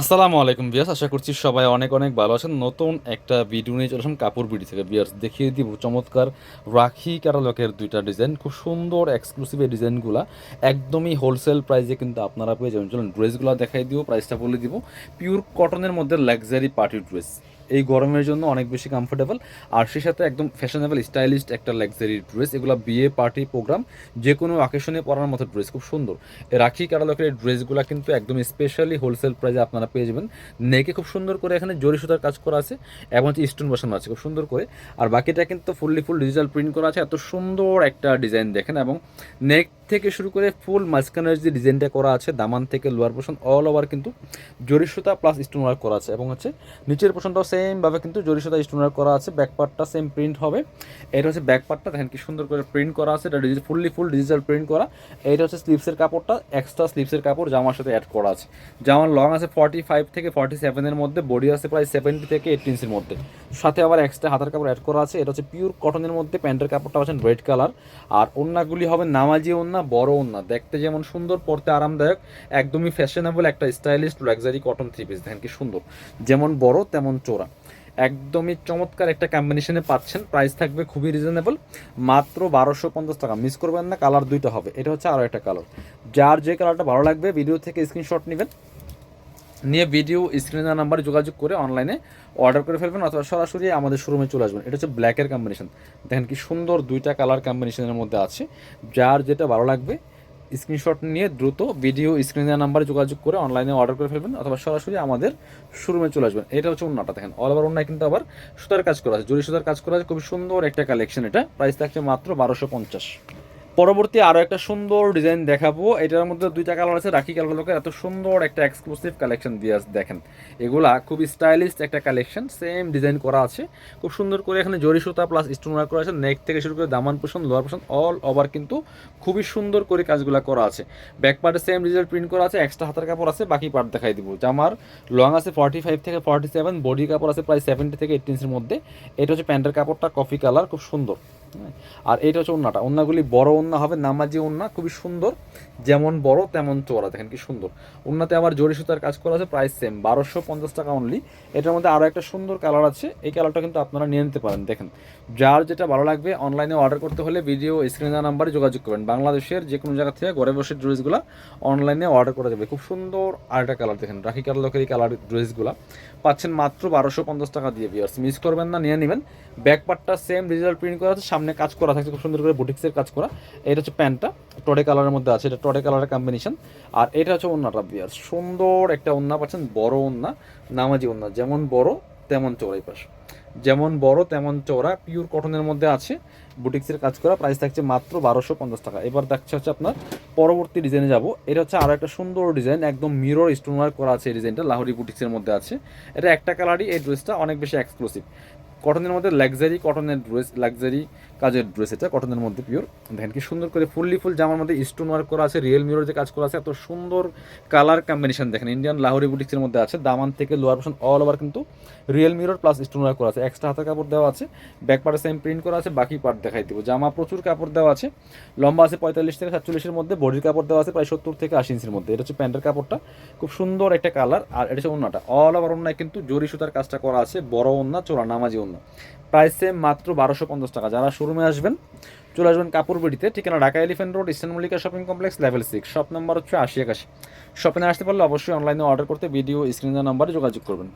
আসসালামু আলাইকুম বিয়াস আশা করছি সবাই অনেক অনেক ভালো আছেন। নতুন একটা ভিডিও নিয়ে চলে আসলাম কাপড় বিডি থেকে। বিয়ার্স দেখিয়ে দিব চমৎকার রাখি ক্যাটালগের দুইটা ডিজাইন খুব সুন্দর এক্সক্লুসিভ এই ডিজাইনগুলো একদমই হোলসেল প্রাইসে কিন্তু আপনারা পেয়ে যাবেন। চলুন ড্রেসগুলো দেখাই দিব প্রাইসটা বলে দিব। পিওর কটনের মধ্যে লাক্সারি পার্টি ড্রেস এই গরমের জন্য অনেক বেশি কমফোর্টেবল আর সেই সাথে একদম ফ্যাশনেবল স্টাইলিস্ট একটা লাক্সারি ড্রেস এগুলো বিয়ে পার্টি প্রোগ্রাম যে কোনো অকেশনে পরার মতো ড্রেস খুব সুন্দর। রাখি ক্যাটালগের এই ড্রেসগুলো কিন্তু একদম স্পেশালি হোলসেল প্রাইসে আপনারা পেয়ে যাবেন। নেকে খুব সুন্দর করে এখানে জরি সুতার কাজ করা আছে এবং হচ্ছে স্টোন বসানো আছে, খুব সুন্দর করে। আর বাকিটা কিন্তু ফুললি ফুল ডিজিটাল প্রিন্ট করা আছে, এত সুন্দর একটা ডিজাইন দেখেন এবং নেক থেকে শুরু করে ফুল মাঝখানের যে ডিজাইনটা করা আছে, দামান থেকে লোয়ার পোর্শন অল ওভার কিন্তু জরি সুতা প্লাস স্টোন ওয়ার্ক করা আছে এবং হচ্ছে নিচের পোর্শনটাও সেমভাবে কিন্তু জরি সুতা স্টোন ওয়ার্ক করা আছে ব্যাক পার্টটা সেম প্রিন্ট হবে। এটা হচ্ছে ব্যাক পার্টটা দেখেন কি সুন্দর করে প্রিন্ট করা আছে, এটা digital fully full digital print করা। এইটা হচ্ছে স্লিপসের কাপড়টা এক্সট্রা স্লিপসের কাপড় জামার সাথে অ্যাড করা আছে। জামার লং আছে ফর্টি ফাইভ থেকে ফর্টি সেভেনের মধ্যে বডি আছে প্রায় সেভেন্টি থেকে এইট ইঞ্চের মধ্যে। সাথে আবার এক্সট্রা হাতার কাপড় অ্যাড করা আছে, এটা হচ্ছে পিওর কটনের মধ্যে প্যান্টের কাপড়টা পাচ্ছেন রেড কালার আর ওন্নাগুলি হবে নামাজি ওন্না, বড় ওন্না। দেখতে যেমন সুন্দর, পরতে আরামদায়ক, একদমই ফ্যাশনেবল একটা stylish luxury cotton three piece দেখেন কি সুন্দর। যেমন বড়, তেমন চোরা। একদমই চমৎকার একটা কম্বিনেশনে পাচ্ছেন। প্রাইস থাকবে খুবই রিজনেবল মাত্র বারোশো পঞ্চাশ টাকা। মিস করবেন না কালার দুইটা হবে। এটা হচ্ছে আরও একটা কালার যার যে কালারটা ভালো লাগবে ভিডিও থেকে স্ক্রিনশট নেবেন। নিয়ে ভিডিও স্ক্রিনে নাম্বারে যোগাযোগ করে অনলাইনে অর্ডার করে ফেলবেন অথবা সরাসরি আমাদের শোরুমে চলে আসবেন। এটা হচ্ছে ব্ল্যাকের কম্বিনেশন দেখেন কি সুন্দর দুইটা কালার কম্বিনেশনের মধ্যে আছে। যার যেটা ভালো লাগবে স্ক্রিনশট নিয়ে দ্রুত ভিডিও স্ক্রিনে নাম্বারে যোগাযোগ করে অনলাইনে অর্ডার করে ফেলবেন অথবা সরাসরি আমাদের শোরুমে চলে আসবেন। এটা হচ্ছে অন্যটা, দেখেন। অল ওভার অন্যায় কিন্তু আবার সুতার কাজ করা আছে, জরি সুতার কাজ করা আছে। খুবই সুন্দর একটা কালেকশন এটা। প্রাইস থাকছে মাত্র বারোশো পঞ্চাশ। পরবর্তী আরও একটা সুন্দর ডিজাইন দেখাবো। এটার মধ্যে দুইটা কালার আছে। রাখি কালারগুলোকে এত সুন্দর একটা এক্সক্লুসিভ কালেকশন দিয়ে আছে দেখেন। এগুলা খুব স্টাইলিশ একটা কালেকশন সেম ডিজাইন করা আছে। খুব সুন্দর করে এখানে জরি সুতা প্লাস স্টোন ওয়ার্ক করা আছে। নেক থেকে শুরু করে দামান পোষণ লোয়ার পোষণ অল ওভার কিন্তু খুবই সুন্দর করে কাজগুলো করা আছে। ব্যাক পার্টে সেম ডিজাইন প্রিন্ট করা আছে। এক্সট্রা হাতের কাপড় আছে। বাকি পার্ট দেখাই দিব। জামার লং আছে ফর্টি ফাইভ থেকে ফর্টি সেভেন বডি কাপড় আছে প্রায় সেভেন্টি থেকে এইট ইঞ্চের মধ্যে। এটা হচ্ছে প্যান্টের কাপড়টা কফি কালার খুব সুন্দর। হ্যাঁ। আর এটা হচ্ছে ওন্নাটা। ওন্নাগুলি বড় ওন্না হবে, নামাজি ওন্না খুবই সুন্দর। যেমন বড় তেমন চওড়া, দেখেন কি সুন্দর। ওন্নাতে আবার জরি সুতার কাজ করা আছে, প্রাইস সেম বারোশো পঞ্চাশ টাকা অনলি এটার মধ্যে আরও একটা সুন্দর কালার আছে, এই কালারটা কিন্তু আপনারা নিয়ে নিতে পারেন, দেখেন। যার যেটা ভালো লাগবে অনলাইনে অর্ডার করতে হলে ভিডিও স্ক্রিনে দেওয়া নাম্বারে যোগাযোগ করবেন। বাংলাদেশের যে কোনো জায়গা থেকে ঘরে বসে ড্রেসগুলো অনলাইনে অর্ডার করা যাবে। খুব সুন্দর আরেকটা কালার দেখেন, রাখি কালার এই কালার ড্রেসগুলো পাচ্ছেন মাত্র বারোশো পঞ্চাশ টাকা দিয়ে বিয়ার্স মিস করবেন না, নিয়ে নেবেন। ব্যাক পার্টটা সেম ডিজিটাল প্রিন্ট করা আছে, সামনে কাজ করা থাকছে, খুব সুন্দর করে বুটিক্সের কাজ করা। এটা হচ্ছে প্যান্টটা টডে কালারের মধ্যে আছে, এটা টডে কালারের কম্বিনেশন আর এটা হচ্ছে ওন্নাটা বিয়ার সুন্দর একটা ওন্না পাচ্ছেন, বড় ওন্না, নামাজি ওন্না। যেমন বড়, তেমন চৌড়াই পাশ। যেমন বড়, তেমন চওড়া পিওর কটনের মধ্যে আছে। বুটিক্সের কাজ করা প্রাইস থাকছে মাত্র বারোশো পঞ্চাশ টাকা। এবার দেখছে হচ্ছে আপনার পরবর্তী ডিজাইনে যাব। এটা হচ্ছে আরও একটা সুন্দর ডিজাইন একদম মিরর স্টোনওয়ার্ক করা আছে এই ডিজাইনটা লাহোরি বুটিক্সের মধ্যে আছে। এটা একটা কালারই এই ড্রেসটা অনেক বেশি এক্সক্লুসিভ কটনের মধ্যে লাক্সারি কটনের ড্রেস লাক্সারি কাজের ড্রেস এটা কটনের মধ্যে পিওর দেখেন কি সুন্দর করে ফুললি ফুল জামার মধ্যে স্টোন ওয়ার্ক করা আছে রিয়েল মিরর যে কাজ করা আছে, এত সুন্দর কালার কম্বিনেশন দেখেন ইন্ডিয়ান লাহোরি বুটিক্সের মধ্যে আছে, দামান থেকে লোয়ার পোর্শন অল ওভার কিন্তু real mirror plus stone work করা আছে। এক্সট্রা হাতের কাপড় দেওয়া আছে ব্যাক পার্টে সেম প্রিন্ট করা আছে, বাকি পার্ট দেখাই দিব। জামা প্রচুর কাপড় দেওয়া আছে, লম্বা আছে পঁয়তাল্লিশ থেকে সাতচল্লিশের মধ্যে, বডির কাপড় দেওয়া আছে প্রায় সত্তর থেকে আশি ইঞ্চির মধ্যে। এটা হচ্ছে প্যান্টের কাপড়টা, খুব সুন্দর একটা কালার আর এটা হচ্ছে অন্যটা অল ওভার অন্যায় কিন্তু জরি সুতার কাজটা করা আছে, বড় অন্য চোরা নামাজি অন্য প্রাইস সেম মাত্র বারোশো পঞ্চাশ টাকা। যারা শোরুমে আসবেন, চলে আসবেন কাপড় ঠিকানা Dhaka elephant road, eastern Mallika shopping complex, level six. Shop number হচ্ছে আশি একাশি। শপিংয়ে আসতে পারলে অবশ্যই অনলাইনে অর্ডার করতে ভিডিও স্ক্রিনের নাম্বারে যোগাযোগ করবেন।